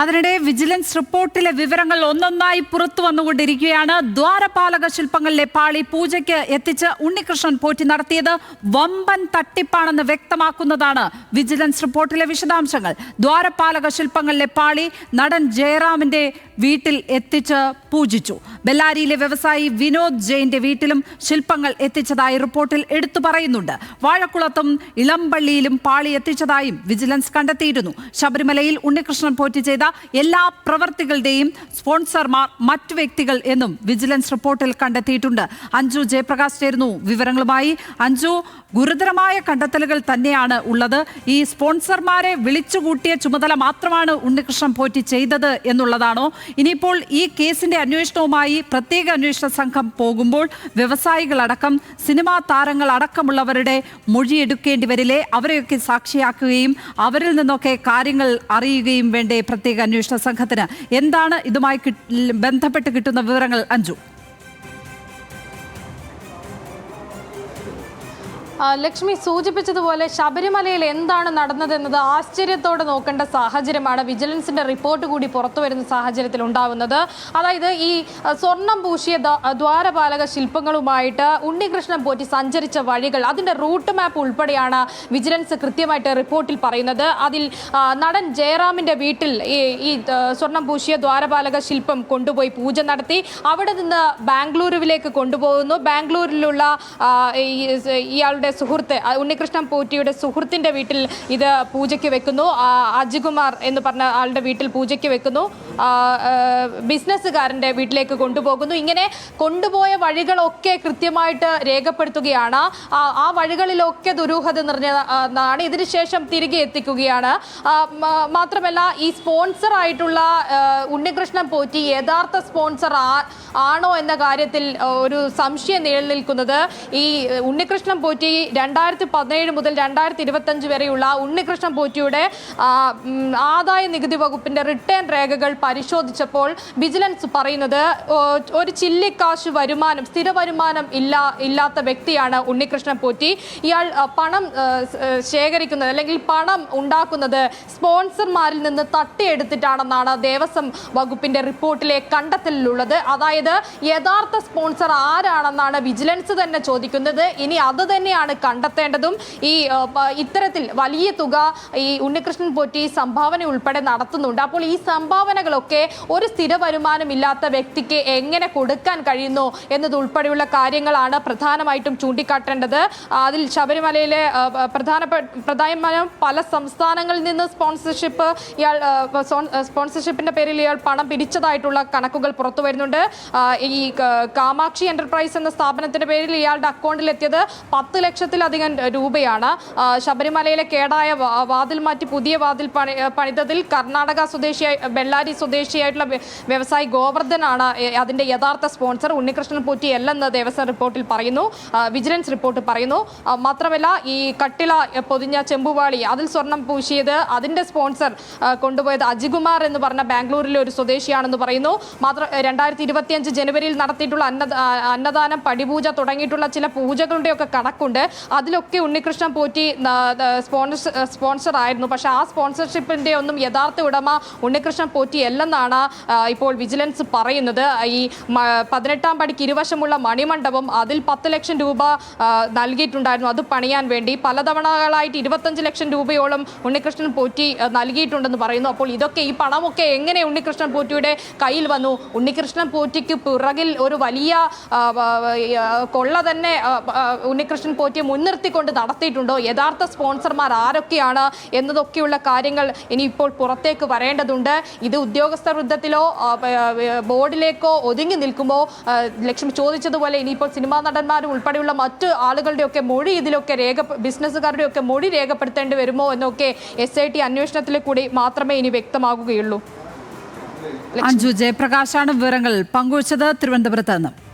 അതിനിടെ വിജിലൻസ് റിപ്പോർട്ടിലെ വിവരങ്ങൾ ഒന്നൊന്നായി പുറത്തു വന്നുകൊണ്ടിരിക്കുകയാണ്. ദ്വാരപാലക ശില്പങ്ങളിലെ പാളി പൂജയ്ക്ക് എത്തിച്ച് ഉണ്ണികൃഷ്ണൻ പോറ്റി നടത്തിയത് വമ്പൻ തട്ടിപ്പാണെന്ന് വ്യക്തമാക്കുന്നതാണ് വിജിലൻസ് റിപ്പോർട്ടിലെ വിശദാംശങ്ങൾ. ദ്വാരപാലക ശില്പങ്ങളിലെ പാളി നടൻ ജയറാമിന്റെ വീട്ടിൽ എത്തിച്ച് പൂജിച്ചു. ബെല്ലാരിയിലെ വ്യവസായി വിനോദ് ജെയിന്റെ വീട്ടിലും ശില്പങ്ങൾ എത്തിച്ചതായി റിപ്പോർട്ടിൽ എടുത്തു പറയുന്നുണ്ട്. വാഴക്കുളത്തും ഇളമ്പള്ളിയിലും പാളി എത്തിച്ചതായും വിജിലൻസ് കണ്ടെത്തിയിരുന്നു. ശബരിമലയിൽ ഉണ്ണികൃഷ്ണൻ പോറ്റി ചെയ്ത എല്ലാ പ്രവർത്തികളുടെയും സ്പോൺസർമാർ മറ്റു വ്യക്തികൾ എന്നും വിജിലൻസ് റിപ്പോർട്ടിൽ കണ്ടെത്തിയിട്ടുണ്ട്. അഞ്ജു ജയപ്രകാശ് ചേരുന്നു. വിവരങ്ങളുമായി അഞ്ജു ഗുരുതരമായ കണ്ടെത്തലുകൾ തന്നെയാണ് ഉള്ളത്. ഈ സ്പോൺസർമാരെ വിളിച്ചുകൂട്ടിയ ചുമതല മാത്രമാണ് ഉണ്ണികൃഷ്ണൻ പോറ്റി ചെയ്തത് എന്നുള്ളതാണോ? ഇനിയിപ്പോൾ ഈ കേസിന്റെ അന്വേഷണവുമായി പ്രത്യേക അന്വേഷണ സംഘം പോകുമ്പോൾ വ്യവസായികളടക്കം സിനിമാ താരങ്ങൾ അടക്കമുള്ളവരുടെ മൊഴിയെടുക്കേണ്ടി വരില്ലേ? അവരെയൊക്കെ സാക്ഷിയാക്കുകയും അവരിൽ നിന്നൊക്കെ കാര്യങ്ങൾ അറിയുകയും വേണ്ടേ പ്രത്യേക അന്വേഷണ സംഘത്തിന്? എന്താണ് ഇതുമായി ബന്ധപ്പെട്ട് കിട്ടുന്ന വിവരങ്ങൾ അഞ്ജു? ലക്ഷ്മി സൂചിപ്പിച്ചതുപോലെ ശബരിമലയിൽ എന്താണ് നടന്നതെന്നത് ആശ്ചര്യത്തോടെ നോക്കേണ്ട സാഹചര്യമാണ്. വിജിലൻസിന്റെ റിപ്പോർട്ട് കൂടി പുറത്തു വരുന്ന സാഹചര്യത്തിൽ ഉണ്ടാവുന്നത്. അതായത് ഈ സ്വർണം പൂശിയ ദ്വാ- ദ്വാരപാലക ശില്പങ്ങളുമായിട്ട് ഉണ്ണികൃഷ്ണൻ പോറ്റി സഞ്ചരിച്ച വഴികൾ അതിന്റെ റൂട്ട് മാപ്പ് ഉൾപ്പെടെയാണ് വിജിലൻസ് കൃത്യമായിട്ട് റിപ്പോർട്ടിൽ പറയുന്നത്. അതിൽ നടൻ ജയറാമിന്റെ വീട്ടിൽ ഈ സ്വർണം പൂശിയ ദ്വാരപാലക ശില്പം കൊണ്ടുപോയി പൂജ നടത്തി. അവിടെ നിന്ന് ബാംഗ്ലൂരുവിലേക്ക് കൊണ്ടുപോകുന്നു. ബാംഗ്ലൂരിലുള്ള ആ, ഇയാളുടെ സുഹൃത്ത് ഉണ്ണികൃഷ്ണൻ പോറ്റിയുടെ സുഹൃത്തിന്റെ വീട്ടിൽ ഇത് പൂജയ്ക്ക് വെക്കുന്നു. അജികുമാർ എന്ന് പറഞ്ഞ ആളുടെ വീട്ടിൽ പൂജയ്ക്ക് വെക്കുന്നു. ബിസിനസ്സുകാരന്റെ വീട്ടിലേക്ക് കൊണ്ടുപോകുന്നു. ഇങ്ങനെ കൊണ്ടുപോയ വഴികളൊക്കെ കൃത്യമായിട്ട് രേഖപ്പെടുത്തുകയാണ്. ആ വഴികളിലൊക്കെ ദുരൂഹത നിറഞ്ഞതാണ്. ഇതിനുശേഷം തിരികെ എത്തിക്കുകയാണ്. മാത്രമല്ല ഈ സ്പോൺസർ ആയിട്ടുള്ള ഉണ്ണികൃഷ്ണൻ പോറ്റി യഥാർത്ഥ സ്പോൺസർ ആണോ എന്ന കാര്യത്തിൽ ഒരു സംശയം നിലനിൽക്കുന്നത്. ഈ ഉണ്ണികൃഷ്ണൻ പോറ്റി രണ്ടായിരത്തി പതിനേഴ് മുതൽ രണ്ടായിരത്തി ഇരുപത്തഞ്ച് വരെയുള്ള ഉണ്ണികൃഷ്ണൻ പോറ്റിയുടെ ആദായ നികുതി വകുപ്പിന്റെ റിട്ടേൺ രേഖകൾ പരിശോധിച്ചപ്പോൾ വിജിലൻസ് പറയുന്നത് ഒരു ചില്ലിക്കാശ് വരുമാനം സ്ഥിര വരുമാനം ഇല്ല ഇല്ലാത്ത വ്യക്തിയാണ് ഉണ്ണികൃഷ്ണൻ പോറ്റി. ഇയാൾ പണം ശേഖരിക്കുന്നത് അല്ലെങ്കിൽ പണം ഉണ്ടാക്കുന്നത് സ്പോൺസർമാരിൽ നിന്ന് തട്ടിയെടുത്തിട്ടാണെന്നാണ് ദേവസ്വം വകുപ്പിന്റെ റിപ്പോർട്ടിലെ കണ്ടെത്തലിലുള്ളത്. അതായത് യഥാർത്ഥ സ്പോൺസർ ആരാണെന്നാണ് വിജിലൻസ് തന്നെ ചോദിക്കുന്നത്. ഇനി അത് തന്നെയാണ് കണ്ടെത്തേണ്ടതും. ഈ ഇത്തരത്തിൽ വലിയ തുക ഈ ഉണ്ണികൃഷ്ണൻ പോറ്റി സംഭാവന ഉൾപ്പെടെ നടത്തുന്നുണ്ട്. അപ്പോൾ ഈ സംഭാവനകളൊക്കെ ഒരു സ്ഥിര വരുമാനമില്ലാത്ത വ്യക്തിക്ക് എങ്ങനെ കൊടുക്കാൻ കഴിയുന്നു എന്നതുൾപ്പെടെയുള്ള കാര്യങ്ങളാണ് പ്രധാനമായിട്ടും ചൂണ്ടിക്കാട്ടേണ്ടത്. അതിൽ ശബരിമലയിലെ പ്രധാനപ്പെട്ട പ്രധാനമായും പല സംസ്ഥാനങ്ങളിൽ നിന്ന് സ്പോൺസർഷിപ്പ് ഇയാൾ സ്പോൺസർഷിപ്പിന്റെ പേരിൽ ഇയാൾ പണം പിരിച്ചതായിട്ടുള്ള കണക്കുകൾ പുറത്തു വരുന്നുണ്ട്. ഈ കാമാക്ഷി എന്റർപ്രൈസ് എന്ന സ്ഥാപനത്തിന്റെ പേരിൽ ഇയാളുടെ അക്കൗണ്ടിൽ എത്തിയത് പത്ത് ലക്ഷത്തിലധികം രൂപയാണ്. ശബരിമലയിലെ കേടായ വാതിൽ മാറ്റി പുതിയ വാതിൽ പണി പണിതതിൽ കർണാടക സ്വദേശിയായി ബെല്ലാരി സ്വദേശിയായിട്ടുള്ള വ്യവസായി ഗോവർദ്ധനാണ് അതിന്റെ യഥാർത്ഥ സ്പോൺസർ. ഉണ്ണികൃഷ്ണൻ പൂറ്റി അല്ലെന്ന് ദേവസ്വം റിപ്പോർട്ടിൽ പറയുന്നു. വിജിലൻസ് റിപ്പോർട്ട് പറയുന്നു. മാത്രമല്ല ഈ കട്ടില പൊതിഞ്ഞ ചെമ്പുവാളി അതിൽ സ്വർണം പൂശിയത് അതിന്റെ സ്പോൺസർ കൊണ്ടുപോയത് അജികുമാർ എന്ന് പറഞ്ഞ ബാംഗ്ലൂരിലെ ഒരു സ്വദേശിയാണെന്ന് പറയുന്നു. മാത്ര രണ്ടായിരത്തി ഇരുപത്തിയഞ്ച് ജനുവരിയിൽ നടത്തിയിട്ടുള്ള അന്ന അന്നദാനം പടിപൂജ തുടങ്ങിയിട്ടുള്ള ചില പൂജകളുടെയൊക്കെ കണക്കുണ്ട്. അതിലൊക്കെ ഉണ്ണികൃഷ്ണൻ പോറ്റി സ്പോൺസർ സ്പോൺസർ ആയിരുന്നു. പക്ഷേ ആ സ്പോൺസർഷിപ്പിന്റെ ഒന്നും യഥാർത്ഥ ഉടമ ഉണ്ണികൃഷ്ണൻ പോറ്റി അല്ലെന്നാണ് ഇപ്പോൾ വിജിലൻസ് പറയുന്നത്. ഈ പതിനെട്ടാം പടിക്ക് ഇരുവശമുള്ള മണിമണ്ഡപം അതിൽ പത്ത് ലക്ഷം രൂപ നൽകിയിട്ടുണ്ടായിരുന്നു. അത് പണിയാൻ വേണ്ടി പലതവണകളായിട്ട് ഇരുപത്തഞ്ച് ലക്ഷം രൂപയോളം ഉണ്ണികൃഷ്ണൻ പോറ്റി നൽകിയിട്ടുണ്ടെന്ന് പറയുന്നു. അപ്പോൾ ഇതൊക്കെ ഈ പണമൊക്കെ എങ്ങനെ ഉണ്ണികൃഷ്ണൻ പോറ്റിയുടെ കയ്യിൽ വന്നു? ഉണ്ണികൃഷ്ണൻ പോറ്റിക്ക് പിറകിൽ ഒരു വലിയ കൊള്ള തന്നെ ഉണ്ണികൃഷ്ണൻ ആ, ഉണ്ണികൃഷ്ണൻ മുൻനിർത്തിക്കൊണ്ട് നടത്തിയിട്ടുണ്ടോ? യഥാർത്ഥ സ്പോൺസർമാർ ആരൊക്കെയാണ്? എന്നതൊക്കെയുള്ള കാര്യങ്ങൾ ഇനി ഇപ്പോൾ പുറത്തേക്ക് വരേണ്ടതുണ്ട്. ഇത് ഉദ്യോഗസ്ഥ വൃദ്ധത്തിലോ ബോർഡിലേക്കോ ഒതുങ്ങി നിൽക്കുമ്പോൾ ലക്ഷ്മി ചോദിച്ചതുപോലെ ഇനിയിപ്പോൾ സിനിമാ നടന്മാരും ഉൾപ്പെടെയുള്ള മറ്റ് ആളുകളുടെയൊക്കെ മൊഴി ഇതിലൊക്കെ രേഖ ബിസിനസ്സുകാരുടെയൊക്കെ മൊഴി രേഖപ്പെടുത്തേണ്ടി വരുമോ എന്നൊക്കെ എസ് ഐ ടി അന്വേഷണത്തിൽ കൂടി മാത്രമേ ഇനി വ്യക്തമാകുകയുള്ളൂ. അഞ്ജു ജയപ്രകാശാണ് വിവരങ്ങൾ. പങ്കുവച്ചത് തിരുവനന്തപുരത്ത് നിന്നും.